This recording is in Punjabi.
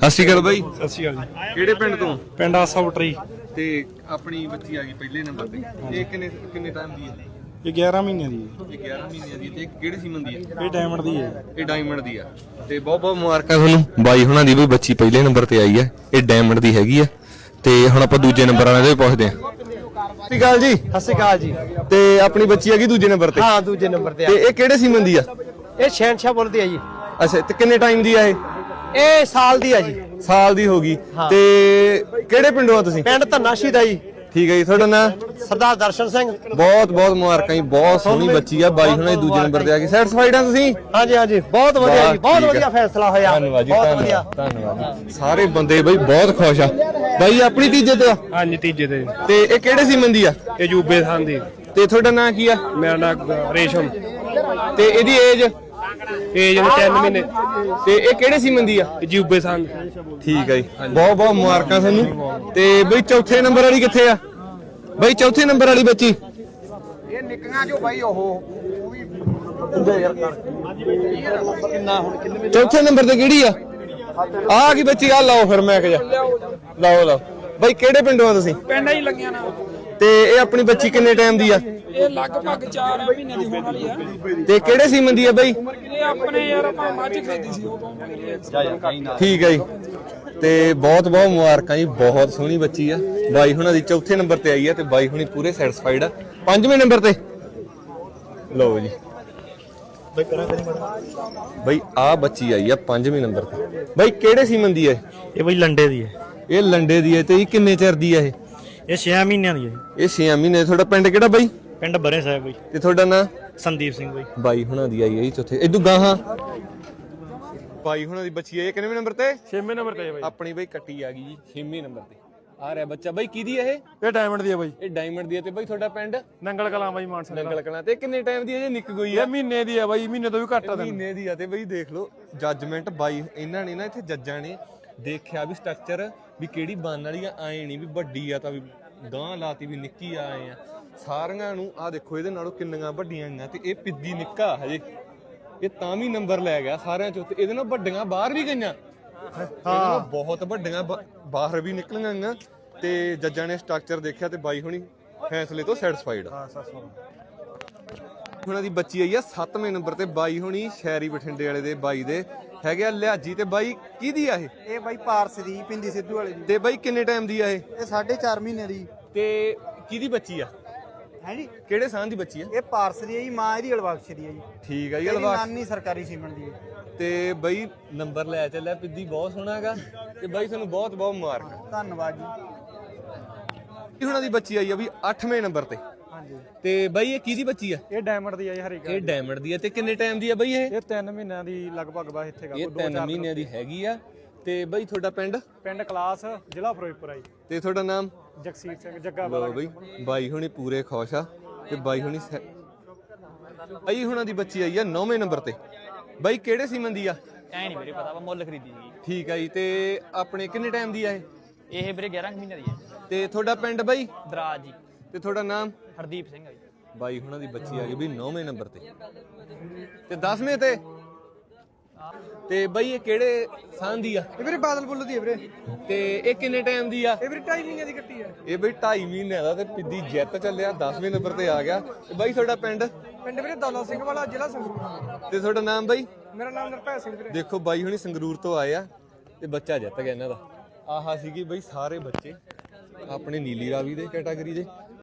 ਸਤਿ ਸ਼੍ਰੀ ਅਕਾਲ ਬਾਈ। ਸਤਿ ਸ਼੍ਰੀ ਅਕਾਲ ਜੀ। ਕਿਹੜੇ ਪਿੰਡ ਤੋਂ? ਪਿੰਡ ਆਸਾ ਬਟਰੀ ਤੇ ਆਪਣੀ ਬੱਚੀ ਆ ਗਈ ਪਹਿਲੇ ਨੰਬਰ ਤੇ। ਇਹ ਕਿੰਨੇ ਕਿੰਨੇ ਟਾਈਮ ਦੀ ਹੈ? ਇਹ 11 ਮਹੀਨਿਆਂ ਦੀ ਹੈ। ਇਹ 11 ਮਹੀਨਿਆਂ ਦੀ ਹੈ ਤੇ ਇਹ ਕਿਹੜੇ ਸੀਮਨ ਦੀ ਹੈ? ਇਹ ਡਾਇਮੰਡ ਦੀ ਹੈ। ਇਹ ਡਾਇਮੰਡ ਦੀ ਆ। ਤੇ ਬਹੁਤ ਬਹੁਤ ਮੁਬਾਰਕਾਂ ਤੁਹਾਨੂੰ। ਬਾਈ ਹੁਣਾਂ ਦੀ ਵੀ ਬੱਚੀ ਪਹਿਲੇ ਨੰਬਰ ਤੇ ਆਈ ਹੈ। ਇਹ ਡਾਇਮੰਡ ਦੀ ਹੈਗੀ ਆ। ਤੇ ਹੁਣ ਆਪਾਂ ਦੂਜੇ ਨੰਬਰ ਵਾਲਿਆਂ ਦੇ ਵੀ ਪੁੱਛਦੇ ਆ ਸਤਿ ਸ਼੍ਰੀ ਅਕਾਲ ਜੀ। ਸਤਿ ਸ਼੍ਰੀ ਅਕਾਲ ਜੀ। ਤੇ ਆਪਣੀ ਬੱਚੀ ਹੈਗੀ ਦੂਜੇ ਨੰਬਰ ਤੇ? ਹਾਂ ਦੂਜੇ ਨੰਬਰ ਤੇ ਆ ਤੇ ਇਹ ਕਿਹੜੇ ਸੀਮਨ ਦੀ ਆ? ਇਹ ਸ਼ਹਿਨਸ਼ਾਹ ਬੋਲਦੇ ਆ ਜੀ। ਅੱਛਾ ਤੇ ਕਿੰਨੇ ਟਾਈਮ ਦੀ ਆ ਇਹ? ਇਹ ਸਾਲ ਦੀ ਆ ਜੀ। ਸਾਲ ਦੀ ਹੋ ਗਈ। ਤੇ ਕਿਹੜੇ ਪਿੰਡੋਂ ਆ ਤੁਸੀਂ? ਪਿੰਡ ਧੰਨਾਸ਼ੀ ਦਾ ਜੀ। ਠੀਕ ਹੈ ਜੀ ਤੁਹਾਡਾ ਨਾਂ? ਸਰਦਾਰ ਦਰਸ਼ਨ ਸਿੰਘ। ਬਹੁਤ ਬਹੁਤ ਮੁਬਾਰਕਾਂ ਜੀ ਬਹੁਤ ਸੋਹਣੀ ਬੱਚੀ ਆ ਬਾਈ ਹੁਣਾਂ ਦੂਜੇ ਨੰਬਰ ਤੇ ਆ ਗਈ। ਸੈਟੀਸਫਾਈਡ ਆ ਤੁਸੀਂ? ਹਾਂਜੀ ਹਾਂਜੀ ਬਹੁਤ ਵਧੀਆ ਜੀ ਬਹੁਤ। ਵਧੀਆ ਫੈਸਲਾ ਹੋਇਆ। ਧੰਨਵਾਦ ਜੀ ਬਹੁਤ ਵਧੀਆ। ਧੰਨਵਾਦ ਸਾਰੇ ਬੰਦੇ ਬਈ ਬਹੁਤ ਖੁਸ਼ ਆ। ਬਾਈ ਆਪਣੀ ਤੀਜੇ ਤੇ ਆ? ਹਾਂਜੀ ਤੀਜੇ ਤੇ। ਤੇ ਇਹ ਕਿਹੜੇ ਸੀਮਨ ਦੀ ਆ? ਇਹ ਜੂਬੇ ਥਾਂ ਦੀ। ਤੇ ਤੁਹਾਡਾ ਨਾਂ ਕੀ ਆ? ਮੇਰਾ ਨਾਮ ਰੇਸ਼ਮ। ਤੇ ਇਹਦੀ ਏਜ ਇਹ ਜਿਹੜੇ 3 ਮਹੀਨੇ। ਤੇ ਇਹ ਕਿਹੜੇ ਸੀਮਨ ਦੀ ਆ? ਜੂਬੇ ਦੀ। ਠੀਕ ਆ ਜੀ। ਬਹੁਤ ਬਹੁਤ ਮੁਬਾਰਕਾਂ ਤੁਹਾਨੂੰ ਤੇ ਬਈ ਚੌਥੇ ਨੰਬਰ ਵਾਲੀ ਕਿੱਥੇ ਆ? ਬਈ ਚੌਥੇ ਨੰਬਰ ਵਾਲੀ ਬੱਚੀ। ਇਹ ਨਿੱਕੀਆਂ ਜੋ ਬਾਈ ਉਹ। ਚੌਥੇ ਨੰਬਰ ਤੇ ਕਿਹੜੀ ਆ? ਆ ਕੀ ਬੱਚੀ ਆ ਲਓ ਫਿਰ ਮੈਂ ਕਿਹਾ। ਲਓ ਲਓ। ਬਈ ਕਿਹੜੇ ਪਿੰਡੋਂ ਆ ਤੁਸੀਂ? ਪਿੰਡਾਂ ਹੀ ਲੱਗੀਆਂ ਨਾ। ਤੇ ਇਹ ਆਪਣੀ ਬੱਚੀ ਕਿੰਨੇ ਟਾਈਮ ਦੀ ਆ? ਇਹ ਲਗਭਗ 4 ਮਹੀਨੇ ਦੀ ਹੋਣ ਵਾਲੀ ਆ ਤੇ ਕਿਹੜੇ ਸੀਮਨ ਦੀ ਆ ਬਈ? ਇਹ ਆਪਣੇ ਯਾਰ ਆਪਾਂ ਮੱਝ ਖਰੀਦੀ ਸੀ ਉਦੋਂ ਠੀਕ ਹੈ ਜੀ। ਤੇ ਬਹੁਤ ਬਹੁਤ ਮੁਬਾਰਕਾਂ ਜੀ ਬਹੁਤ ਸੋਹਣੀ ਬੱਚੀ ਆ। ਬਾਈ ਹੁਣਾਂ ਦੀ ਚੌਥੇ ਨੰਬਰ ਤੇ ਆਈ ਆ ਤੇ ਬਾਈ ਹੁਣੀ ਪੂਰੇ ਸੈਟੀਸਫਾਈਡ ਆ। ਪੰਜਵੇਂ ਨੰਬਰ ਤੇ। ਲਓ ਜੀ। ਬਈ ਆ ਬੱਚੀ ਆਈ ਆ ਪੰਜਵੇਂ ਨੰਬਰ ਤੇ। ਬਈ ਕਿਹੜੇ ਸੀਮਨ ਦੀ ਆ ਇਹ? ਬਈ ਲੰਡੇ ਦੀ ਹੈ ਇਹ ਲੰਡੇ ਦੀ ਹੈ ਤੇ ਇਹ ਕਿੰਨੇ ਚਿਰ ਦੀ ਆ ਇਹ? ਇਹ 6 ਮਹੀਨਿਆਂ ਦੀ ਹੈ ਇਹ 6 ਮਹੀਨੇ ਤੁਹਾਡਾ ਪਿੰਡ ਕਿਹੜਾ ਬਾਈ? ਪਿੰਡ ਬਰੇ ਸਾਹਿਬ ਬਈ। ਤੇ ਤੁਹਾਡਾ ਨਾਂ? ਸੰਦੀਪ ਸਿੰਘ ਬਈ। ਬਾਈ ਹੁਣਾਂ ਦੀ ਆਈ ਹੈ ਜੀ ਚੌਥੇ। ਇਦੋਂ ਗਾਹਾਂ ਬਾਈ ਹੁਣਾਂ ਦੀ ਬੱਚੀ ਆਈ ਹੈ ਕਿੰਨੇਵੇਂ ਨੰਬਰ ਤੇ? 6ਵੇਂ ਨੰਬਰ ਤੇ ਬਾਈ। ਆਪਣੀ ਬਈ ਕੱਟੀ ਆ ਗਈ ਜੀ 6ਵੇਂ ਨੰਬਰ ਤੇ। ਆ ਰਿਹਾ ਬੱਚਾ। ਬਾਈ ਕਿਹਦੀ ਹੈ ਇਹ? ਇਹ ਡਾਇਮੰਡ ਦੀ ਹੈ ਬਾਈ। ਇਹ ਡਾਇਮੰਡ ਦੀ ਹੈ ਤੇ ਬਾਈ ਤੁਹਾਡਾ ਪਿੰਡ? ਨੰਗਲ ਕਲਾਂ ਬਾਈ ਮਾਨਸਾ ਨੰਗਲ ਕਲਾਂ। ਤੇ ਕਿੰਨੇ ਟਾਈਮ ਦੀ ਹੈ ਜੇ ਨਿੱਕ ਗਈ ਇਹ ਆ ਮਹੀਨੇ ਦੀ ਹੈ ਬਾਈ ਮਹੀਨੇ ਤੋਂ ਵੀ ਘੱਟ ਆ ਤੈਨੂੰ। ਮਹੀਨੇ ਦੀ ਆ ਤੇ ਬਈ ਦੇਖ ਲਓ ਜੱਜਮੈਂਟ ਬਾਈ ਇਹਨਾਂ ਨੇ ਨਾ ਇੱਥੇ ਜੱਜਾਂ ਨੇ ਦੇਖਿਆ ਵੀ ਸਟਰਕਚਰ ਵੀ ਕਿਹੜੀ ਬਣ ਵਾਲੀ ਆ ਆਏ ਨਹੀਂ ਵੀ ਵੱਡੀ ਆ ਤਾਂ ਵੀ ਗਾਂ ਲਾਤੀ ਵੀ ਨਿੱਕੀ ਆਏ ਆ। ਸਾਰੀਆਂ ਨੂੰ ਆ ਦੇਖੋ ਇਹਦੇ ਨਾਲੋਂ ਕਿੰਨੀਆਂ ਵੱਡੀਆਂ ਆਈਆਂ ਤੇ ਇਹ ਪਿੱਦੀ ਨਿੱਕਾ ਹਜੇ। ਇਹ ਤਾਂ ਵੀ ਨੰਬਰ ਲੈ ਗਿਆ ਸਾਰਿਆਂ ਚੋਂ ਤੇ ਇਹਦੇ ਨਾਲ ਵੱਡੀਆਂ ਬਾਹਰ ਵੀ ਗਈਆਂ। ਹਾਂ। ਬਹੁਤ ਵੱਡੀਆਂ ਬਾਹਰ ਵੀ ਨਿਕਲੀਆਂ ਗਈਆਂ ਤੇ ਜੱਜਾਂ ਨੇ ਸਟਰਕਚਰ ਦੇਖਿਆ ਤੇ ਬਾਈ ਹੁਣੀ ਫੈਸਲੇ ਤੋਂ ਸੈਟੀਸਫਾਈਡ ਆ। ਉਹਨਾਂ ਦੀ ਬੱਚੀ ਆਈ ਆ 7ਵੇਂ ਨੰਬਰ ਤੇ ਬਾਈ ਹੁਣੀ ਸ਼ਹਿਰੀ ਬਠਿੰਡੇ ਵਾਲੇ ਦੇ ਬਾਈ ਦੇ। ਹੈਗੇ ਆ ਲਿਹਾਜੀ ਤੇ ਬਾਈ ਕਿਹਦੀ ਆ ਇਹ? ਇਹ ਬਾਈ ਪਾਰਸ ਦੀ ਪਿੰਦੀ ਸਿੱਧੂ ਵਾਲੇ ਦੀ। ਤੇ ਬਾਈ ਕਿੰਨੇ ਟਾਈਮ ਦੀ ਆ ਇਹ? ਇਹ 4.5 ਮਹੀਨੇ ਦੀ। ਤੇ ਕਿਹਦੀ ਬੱਚੀ ਆ? ਹੈ ਜੀ। ਕਿਹੜੇ ਸਾਹ ਦੀ ਬੱਚੀ ਆ? ਇਹ ਪਾਰਸ ਦੀ ਹੈ ਜੀ ਮਾਂ ਇਹਦੀ ਅਲਵਾਕਸ਼ ਦੀ ਹੈ ਜੀ। ਠੀਕ ਆ ਜੀ ਇਹਦੀ ਨਾਨੀ ਸਰਕਾਰੀ ਸੀਮਨ ਦੀ ਹੈ। ਤੇ ਬਾਈ ਨੰਬਰ ਲੈ ਚੱਲਿਆ ਪਿੱਦੀ ਬਹੁਤ ਸੋਹਣਾ ਹੈਗਾ ਤੇ ਬਾਈ ਤੁਹਾਨੂੰ ਬਹੁਤ ਬਹੁਤ ਮੁਬਾਰਕਾਂ। ਧੰਨਵਾਦ ਜੀ। ਇਹ ਉਹਨਾਂ ਦੀ ਬੱਚੀ ਆਈ ਆ ਵੀ 8ਵੇਂ ਨੰਬਰ ਤੇ? ਹਾਂਜੀ। ਤੇ ਬਾਈ ਇਹ ਕਿਹਦੀ ਬੱਚੀ ਆ? ਇਹ ਡਾਇਮੰਡ ਦੀ ਹੈ ਜੀ ਹਰੀ ਇਹ ਡਾਇਮੰਡ ਦੀ ਆ ਤੇ ਕਿੰਨੇ ਟਾਈਮ ਦੀ ਆ ਬਾਈ ਇਹ? ਇਹ 3 ਮਹੀਨਿਆਂ ਦੀ ਲਗਭਗ ਬਾ ਇੱਥੇ ਇਹ 3 ਮਹੀਨਿਆਂ ਦੀ ਹੈਗੀ ਆ। ਤੇ ਬਾਈ ਤੁਹਾਡਾ ਪਿੰਡ? ਪਿੰਡ ਕਲਾਸ ਜ਼ਿਲ੍ਹਾ ਫਿਰੋਜ਼ਪੁਰ ਆਈ ਤੇ ਤੁਹਾਡਾ ਨਾਮ? ਜਗਸੀਰ ਸਿੰਘ ਜੱਗਾ ਲੋ ਬਈ ਬਾਈ ਹੁਣੀ ਪੂਰੇ ਖੁਸ਼ ਆ ਤੇ ਬਾਈ ਹੁਣੀ ਸੈ- ਬਾਈ ਹੁਣਾਂ ਦੀ ਬੱਚੀ ਆਈ ਆ 9ਵੇਂ ਨੰਬਰ ਤੇ। ਬਾਈ ਕਿਹੜੇ ਸੀਮਨ ਦੀ ਆ? ਐ ਨਹੀਂ ਵੀਰੇ ਪਤਾ ਵਾ ਮੁੱਲ ਖਰੀਦੀ ਸੀ ਠੀਕ ਆ ਜੀ ਤੇ ਆਪਣੇ ਕਿੰਨੇ ਟਾਈਮ ਦੀ ਆ ਇਹ? ਇਹ ਵੀਰੇ 11 ਕੁ ਮਹੀਨੇ ਦੀ ਹੈ ਤੇ ਤੁਹਾਡਾ ਪਿੰਡ ਬਾਈ? ਦਰਾਜ ਜੀ। ਤੇ ਤੁਹਾਡਾ ਨਾਮ? ਹਰਦੀਪ ਸਿੰਘ ਆ ਜੀ। ਬਾਈ ਹੁਣਾਂ ਦੀ ਬੱਚੀ ਆ ਗਈ ਵੀ 9ਵੇਂ ਨੰਬਰ ਤੇ। ਤੇ 10ਵੇਂ ਤੇ? ਤੇ ਬਾਈ ਇਹ ਕਿਹੜੇ ਸਾਂ ਦੀ ਆ? ਇਹ ਵੀਰੇ ਬਾਦਲ ਬੁੱਲ ਦੀ ਹੈ ਵੀਰੇ। ਤੇ ਇਹ ਕਿੰਨੇ ਟਾਈਮ ਦੀ ਆ? ਇਹ ਵੀਰੇ 2.5 ਮਹੀਨੇ ਦੀ ਕੱਟੀ ਹੈ ਇਹ ਬਈ 2.5 ਮਹੀਨਿਆਂ ਦਾ ਤੇ ਪਿੱਦੀ ਜਿੱਤ ਚੱਲਿਆ 10ਵੇਂ ਨੰਬਰ ਤੇ ਆ ਗਿਆ। ਤੇ ਬਾਈ ਤੁਹਾਡਾ ਪਿੰਡ? ਪਿੰਡ ਵੀਰੇ ਦੌਲਾ ਸਿੰਘ ਵਾਲਾ ਜ਼ਿਲ੍ਹਾ ਸੰਗਰੂਰ। ਤੇ ਤੁਹਾਡਾ ਨਾਮ ਬਾਈ? ਮੇਰਾ ਨਾਮ ਨਰਪੈ ਸਿੰਘ ਵੀਰੇ। ਦੇਖੋ ਬਾਈ ਹੁਣੀ ਸੰਗਰੂਰ ਤੋਂ ਆਏ ਆ ਤੇ ਬੱਚਾ ਜਿੱਤ ਗਿਆ ਇਹਨਾਂ ਦਾ। ਆਹਾ ਸੀਗੀ ਬਈ ਸਾਰੇ ਬੱਚੇ ਆਪਣੇ ਨੀਲੀ ਰਾਵੀ ਦੇ ਕੈਟਾਗਰੀ ਦੇ।